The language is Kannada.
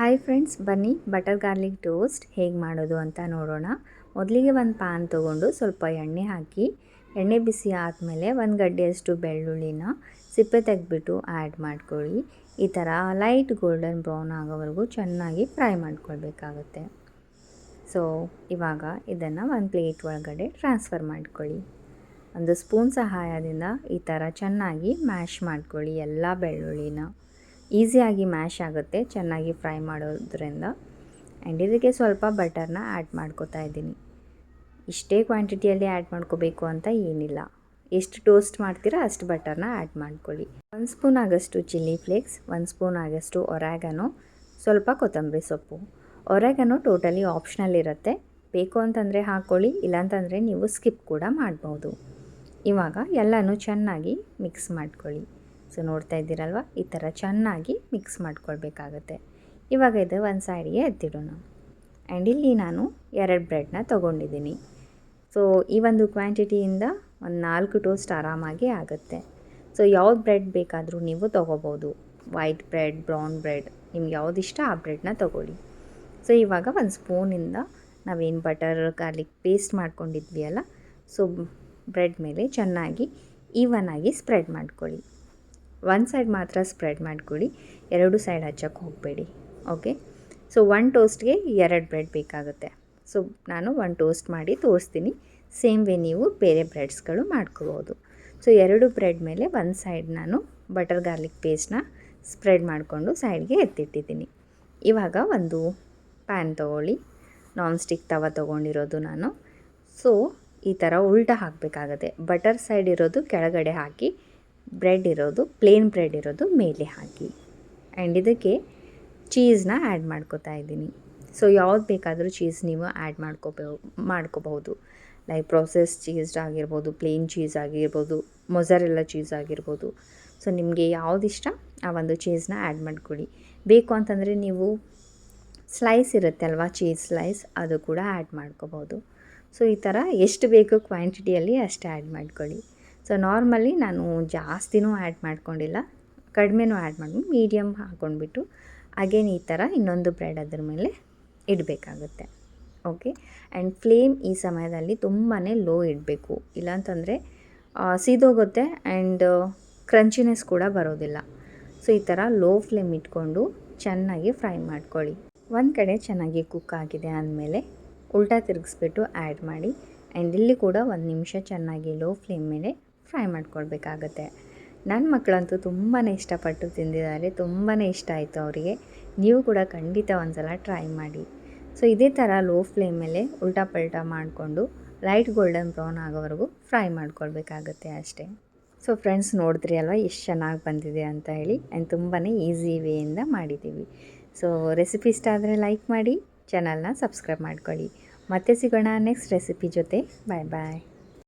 ಹಾಯ್ ಫ್ರೆಂಡ್ಸ್, ಬನ್ನಿ ಬಟರ್ ಗಾರ್ಲಿಕ್ ಟೋಸ್ಟ್ ಹೇಗೆ ಮಾಡೋದು ಅಂತ ನೋಡೋಣ. ಮೊದಲಿಗೆ ಒಂದು ಪ್ಯಾನ್ ತೊಗೊಂಡು ಸ್ವಲ್ಪ ಎಣ್ಣೆ ಹಾಕಿ, ಎಣ್ಣೆ ಬಿಸಿ ಆದಮೇಲೆ ಒಂದು ಗಡ್ಡೆಯಷ್ಟು ಬೆಳ್ಳುಳ್ಳಿನ ಸಿಪ್ಪೆ ತೆಗೆದ್ಬಿಟ್ಟು ಆ್ಯಡ್ ಮಾಡ್ಕೊಳ್ಳಿ. ಈ ಥರ ಲೈಟ್ ಗೋಲ್ಡನ್ ಬ್ರೌನ್ ಆಗೋವರೆಗೂ ಚೆನ್ನಾಗಿ ಫ್ರೈ ಮಾಡ್ಕೊಳ್ಬೇಕಾಗುತ್ತೆ. ಸೊ ಇವಾಗ ಇದನ್ನು ಒಂದು ಪ್ಲೇಟ್ ಒಳಗಡೆ ಟ್ರಾನ್ಸ್ಫರ್ ಮಾಡ್ಕೊಳ್ಳಿ. ಒಂದು ಸ್ಪೂನ್ ಸಹಾಯದಿಂದ ಈ ಥರ ಚೆನ್ನಾಗಿ ಮ್ಯಾಶ್ ಮಾಡ್ಕೊಳ್ಳಿ ಎಲ್ಲ ಬೆಳ್ಳುಳ್ಳಿನ. ಈಸಿಯಾಗಿ ಮ್ಯಾಶ್ ಆಗುತ್ತೆ ಚೆನ್ನಾಗಿ ಫ್ರೈ ಮಾಡೋದ್ರಿಂದ. ಆ್ಯಂಡ್ ಇದಕ್ಕೆ ಸ್ವಲ್ಪ ಬಟರ್ನ ಆ್ಯಡ್ ಮಾಡ್ಕೋತಾ ಇದ್ದೀನಿ. ಇಷ್ಟೇ ಕ್ವಾಂಟಿಟಿಯಲ್ಲಿ ಆ್ಯಡ್ ಮಾಡ್ಕೋಬೇಕು ಅಂತ ಏನಿಲ್ಲ. ಎಷ್ಟು ಟೋಸ್ಟ್ ಮಾಡ್ತೀರಾ ಅಷ್ಟು ಬಟರ್ನ ಆ್ಯಡ್ ಮಾಡ್ಕೊಳ್ಳಿ. ಒಂದು ಸ್ಪೂನ್ ಆಗಷ್ಟು ಚಿಲ್ಲಿ ಫ್ಲೇಕ್ಸ್, ಒಂದು ಸ್ಪೂನ್ ಆಗಷ್ಟು ಒರ್ಯಾಗನೋ, ಸ್ವಲ್ಪ ಕೊತ್ತಂಬರಿ ಸೊಪ್ಪು. ಒರ್ಯಾಗನೋ ಟೋಟಲಿ ಆಪ್ಷನಲ್ ಇರುತ್ತೆ. ಬೇಕು ಅಂತಂದರೆ ಹಾಕ್ಕೊಳ್ಳಿ, ಇಲ್ಲಾಂತಂದರೆ ನೀವು ಸ್ಕಿಪ್ ಕೂಡ ಮಾಡ್ಬೋದು. ಇವಾಗ ಎಲ್ಲನೂ ಚೆನ್ನಾಗಿ ಮಿಕ್ಸ್ ಮಾಡ್ಕೊಳ್ಳಿ. ಸೊ ನೋಡ್ತಾ ಇದ್ದೀರಲ್ವ? ಈ ಥರ ಚೆನ್ನಾಗಿ ಮಿಕ್ಸ್ ಮಾಡ್ಕೊಳ್ಬೇಕಾಗತ್ತೆ. ಇವಾಗ ಇದು ಒಂದು ಸೈಡಿಗೆ ಎತ್ತಿಡೋಣ. ಆ್ಯಂಡ್ ಇಲ್ಲಿ ನಾನು ಎರಡು ಬ್ರೆಡ್ನ ತೊಗೊಂಡಿದ್ದೀನಿ. ಸೊ ಈ ಒಂದು ಕ್ವಾಂಟಿಟಿಯಿಂದ ಒಂದು ನಾಲ್ಕು ಟೋಸ್ಟ್ ಆರಾಮಾಗಿ ಆಗುತ್ತೆ. ಸೊ ಯಾವ್ದು ಬ್ರೆಡ್ ಬೇಕಾದರೂ ನೀವು ತೊಗೋಬೋದು. ವೈಟ್ ಬ್ರೆಡ್ ಬ್ರೌನ್ ಬ್ರೆಡ್ ನಿಮ್ಗೆ ಯಾವ್ದು ಇಷ್ಟ ಆ ಬ್ರೆಡ್ನ ತೊಗೊಳ್ಳಿ. ಸೊ ಇವಾಗ ಒಂದು ಸ್ಪೂನಿಂದ ನಾವೇನು ಬಟರ್, ಗಾರ್ಲಿಕ್ ಪೇಸ್ಟ್ ಮಾಡ್ಕೊಂಡಿದ್ವಿ ಅಲ್ಲ? ಸೊ ಬ್ರೆಡ್ ಮೇಲೆ ಚೆನ್ನಾಗಿ ಈವನ್ ಆಗಿ ಸ್ಪ್ರೆಡ್ ಮಾಡ್ಕೊಳ್ಳಿ. ಒಂದು ಸೈಡ್ ಮಾತ್ರ ಸ್ಪ್ರೆಡ್ ಮಾಡ್ಕೊಳ್ಳಿ. ಎರಡು ಸೈಡ್ ಹಚ್ಚಕ್ಕೆ ಹೋಗಬೇಡಿ. ಓಕೆ ಸೊ ಒನ್ ಟೋಸ್ಟ್ಗೆ ಎರಡು ಬ್ರೆಡ್ ಬೇಕಾಗುತ್ತೆ. ಸೊ ನಾನು ಒನ್ ಟೋಸ್ಟ್ ಮಾಡಿ ತೋರಿಸ್ತೀನಿ. ಸೇಮ್ ವೇ ನೀವು ಬೇರೆ ಬ್ರೆಡ್ಸ್ಗಳು ಮಾಡ್ಕೋಬೋದು. ಸೊ ಎರಡು ಬ್ರೆಡ್ ಮೇಲೆ ಒಂದು ಸೈಡ್ ನಾನು ಬಟರ್ ಗಾರ್ಲಿಕ್ ಪೇಸ್ಟ್ನ ಸ್ಪ್ರೆಡ್ ಮಾಡಿಕೊಂಡು ಸೈಡ್ಗೆ ಎತ್ತಿಟ್ಟಿದ್ದೀನಿ. ಇವಾಗ ಒಂದು ಪ್ಯಾನ್ ತೊಗೊಳ್ಳಿ. ನಾನ್ ಸ್ಟಿಕ್ ತವ ತೊಗೊಂಡಿರೋದು ನಾನು. ಸೊ ಈ ಥರ ಉಲ್ಟ ಹಾಕಬೇಕಾಗತ್ತೆ. ಬಟರ್ ಸೈಡ್ ಇರೋದು ಕೆಳಗಡೆ ಹಾಕಿ. ಬ್ರೆಡ್ ಇರೋದು, ಪ್ಲೇನ್ ಬ್ರೆಡ್ ಇರೋದು ಮೇಲೆ ಹಾಕಿ. ಆ್ಯಂಡ್ ಇದಕ್ಕೆ ಚೀಸ್ನ ಆ್ಯಡ್ ಮಾಡ್ಕೋತಾ ಇದ್ದೀನಿ. ಸೊ ಯಾವ್ದು ಬೇಕಾದರೂ ಚೀಸ್ ನೀವು ಆ್ಯಡ್ ಮಾಡ್ಕೋಬೋ, ಮಾಡ್ಕೋಬಹುದು. ಲೈಕ್ ಪ್ರೊಸೆಸ್ ಚೀಸ್ ಆಗಿರ್ಬೋದು ಪ್ಲೇನ್ ಚೀಸ್ ಆಗಿರ್ಬೋದು ಮೊಸರೆಲ್ಲ ಚೀಸ್ ಆಗಿರ್ಬೋದು. ಸೊ ನಿಮಗೆ ಯಾವುದಿಷ್ಟ ಆ ಒಂದು ಚೀಸ್ನ ಆ್ಯಡ್ ಮಾಡ್ಕೊಳ್ಳಿ ಬೇಕು ಅಂತಂದರೆ ನೀವು ಸ್ಲೈಸ್ ಇರುತ್ತೆ ಅಲ್ವಾ ಚೀಸ್ ಸ್ಲೈಸ್ ಅದು ಕೂಡ ಆ್ಯಡ್ ಮಾಡ್ಕೋಬೋದು ಸೊ ಈ ಥರ ಎಷ್ಟು ಬೇಕು ಕ್ವಾಂಟಿಟಿಯಲ್ಲಿ ಅಷ್ಟು ಆ್ಯಡ್ ಮಾಡ್ಕೊಳ್ಳಿ ಸೊ ನಾರ್ಮಲಿ ನಾನು ಜಾಸ್ತಿನೂ ಆ್ಯಡ್ ಮಾಡ್ಕೊಂಡಿಲ್ಲ. ಕಡಿಮೆನೂ ಆ್ಯಡ್ ಮಾಡಿ ಮೀಡಿಯಮ್ ಹಾಕ್ಕೊಂಡ್ಬಿಟ್ಟು ಅಗೇನ್ ಈ ಥರ ಇನ್ನೊಂದು ಬ್ರೆಡ್ ಅದ್ರ ಮೇಲೆ ಇಡಬೇಕಾಗುತ್ತೆ. ಓಕೆ ಆ್ಯಂಡ್ ಫ್ಲೇಮ್ ಈ ಸಮಯದಲ್ಲಿ ತುಂಬಾ ಲೋ ಇಡಬೇಕು. ಇಲ್ಲಾಂತಂದರೆ ಸೀದೋಗುತ್ತೆ ಆ್ಯಂಡ್ ಕ್ರಂಚಿನೆಸ್ ಕೂಡ ಬರೋದಿಲ್ಲ. ಸೊ ಈ ಥರ ಲೋ ಫ್ಲೇಮ್ ಇಟ್ಕೊಂಡು ಚೆನ್ನಾಗಿ ಫ್ರೈ ಮಾಡ್ಕೊಳ್ಳಿ. ಒಂದು ಕಡೆ ಚೆನ್ನಾಗಿ ಕುಕ್ ಆಗಿದೆ ಅಂದಮೇಲೆ ಉಲ್ಟಾ ತಿರುಗಿಸ್ಬಿಟ್ಟು ಆ್ಯಡ್ ಮಾಡಿ ಆ್ಯಂಡ್ ಇಲ್ಲಿ ಕೂಡ ಒಂದು ನಿಮಿಷ ಚೆನ್ನಾಗಿ ಲೋ ಫ್ಲೇಮ್ ಮೇಲೆ ಫ್ರೈ ಮಾಡ್ಕೊಳ್ಬೇಕಾಗತ್ತೆ. ನನ್ನ ಮಕ್ಕಳಂತೂ ತುಂಬಾ ಇಷ್ಟಪಟ್ಟು ತಿಂದಿದ್ದಾರೆ ತುಂಬಾ ಇಷ್ಟ ಆಯಿತು ಅವರಿಗೆ. ನೀವು ಕೂಡ ಖಂಡಿತ ಒಂದು ಸಲ ಟ್ರೈ ಮಾಡಿ. ಸೊ, ಇದೇ ಥರ ಲೋ ಫ್ಲೇಮ್ ಮೇಲೆ ಉಲ್ಟಾ ಪಲ್ಟಾ ಮಾಡಿಕೊಂಡು ಲೈಟ್ ಗೋಲ್ಡನ್ ಬ್ರೌನ್ ಆಗೋವರೆಗೂ ಫ್ರೈ ಮಾಡ್ಕೊಳ್ಬೇಕಾಗತ್ತೆ ಅಷ್ಟೇ. ಸೊ, ಫ್ರೆಂಡ್ಸ್ ನೋಡಿದ್ರಿ ಅಲ್ವಾ, ಎಷ್ಟು ಚೆನ್ನಾಗಿ ಬಂದಿದೆ ಅಂತ ಹೇಳಿ. ಆ್ಯಂಡ್ ತುಂಬಾ ಈಸಿ ವೇಯಿಂದ ಮಾಡಿದ್ದೀವಿ. ಸೊ, ರೆಸಿಪಿ ಇಷ್ಟ ಆದರೆ ಲೈಕ್ ಮಾಡಿ, ಚಾನಲ್ನ ಸಬ್ಸ್ಕ್ರೈಬ್ ಮಾಡ್ಕೊಳ್ಳಿ. ಮತ್ತೆ ಸಿಗೋಣ ನೆಕ್ಸ್ಟ್ ರೆಸಿಪಿ ಜೊತೆ. ಬಾಯ್ ಬಾಯ್.